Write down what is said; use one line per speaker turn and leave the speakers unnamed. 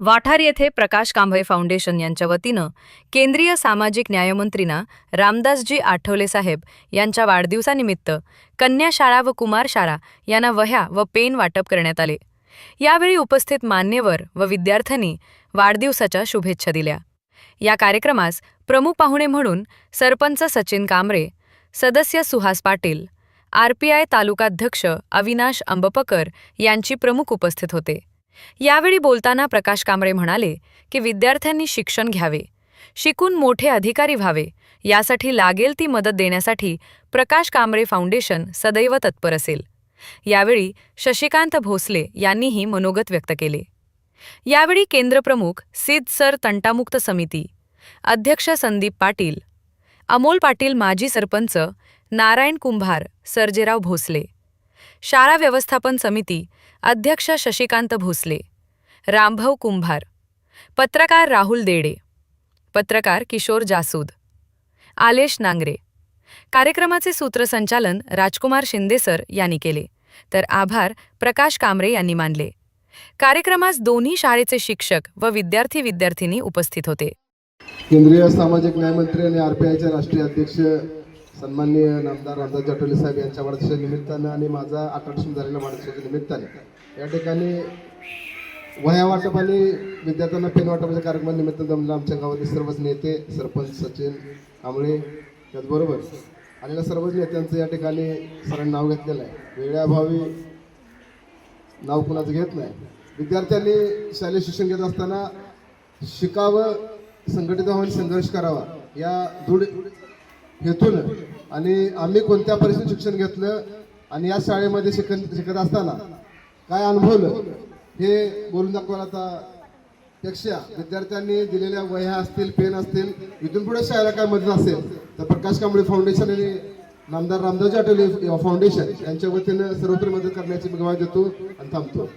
वाठार येथे प्रकाश कांबळे फाउंडेशन यांच्या वतीनं केंद्रीय सामाजिक न्यायमंत्रींना रामदासजी आठवले साहेब यांच्या वाढदिवसानिमित्त कन्या शाळा व कुमार शाळा यांना वह्या व पेन वाटप करण्यात आले. यावेळी उपस्थित मान्यवर व विद्यार्थ्यांनी वाढदिवसाच्या शुभेच्छा दिल्या. या कार्यक्रमास प्रमुख पाहुणे म्हणून सरपंच सचिन कांबरे सदस्य सुहास पाटील आरपीआय तालुकाध्यक्ष अविनाश अंबपकर यांची प्रमुख उपस्थित होते. यावेळी बोलताना प्रकाश कांबळे म्हणाले की विद्यार्थ्यांनी शिक्षण घ्यावे शिकून मोठे अधिकारी व्हावे यासाठी लागेल ती मदत देण्यासाठी प्रकाश कांबळे फाउंडेशन सदैव तत्पर असेल. यावेळी शशिकांत भोसले यांनीही मनोगत व्यक्त केले. यावेळी केंद्रप्रमुख सिद्ध सर तंटामुक्त समिती अध्यक्ष संदीप पाटील अमोल पाटील माजी सरपंच नारायण कुंभार सर्जेराव भोसले शाळा व्यवस्थापन समिती अध्यक्ष शशिकांत भोसले रामभाऊ कुंभार पत्रकार राहुल देडे पत्रकार किशोर जासूद आलेश नांगरे. कार्यक्रमाचे सूत्रसंचालन राजकुमार शिंदे सर यांनी केले तर आभार प्रकाश कांबरे यांनी मानले. कार्यक्रमास दोन्ही शाळेचे शिक्षक व विद्यार्थी विद्यार्थिनी उपस्थित होते.
केंद्रीय सामाजिक न्यायमंत्री आणि आरपीआयचे राष्ट्रीय अध्यक्ष सन्माननीय नामदार रामदास जाटोले साहेब यांच्या वाढदिवसाच्या निमित्तानं आणि माझा आकर्षण झालेल्या वाढदिवसाच्या निमित्ताने या ठिकाणी वह्या वाटप आणि विद्यार्थ्यांना पेन वाटपाच्या कार्यक्रमानिमित्त जमलं आमच्या गावातील सर्वच नेते सरपंच सचिन कांबळे त्याचबरोबर आलेल्या सर्वच नेत्यांचं या ठिकाणी सरांनी नाव घेतलेलं आहे. वेळेअभावी नाव कुणाचं घेत नाही. विद्यार्थ्यांनी शालेय शिक्षण घेत असताना शिकावं संघटित व्हावं आणि संघर्ष करावा या दृढ हेतून आणि आम्ही कोणत्या परिस्थितीत शिक्षण घेतलं आणि या शाळेमध्ये शिकन शिकत असताना काय अनुभवलं हे बोलून दाखवायला आता. पेक्षा विद्यार्थ्यांनी दिलेल्या वह्या असतील पेन असतील इथून पुढे शाळेला काय मदत असेल तर प्रकाश कांबळे फाउंडेशन आणि नामदार रामदास आठवले फाउंडेशन यांच्या वतीनं सर्वत्र मदत करण्याची मी देतो आणि थांबतो.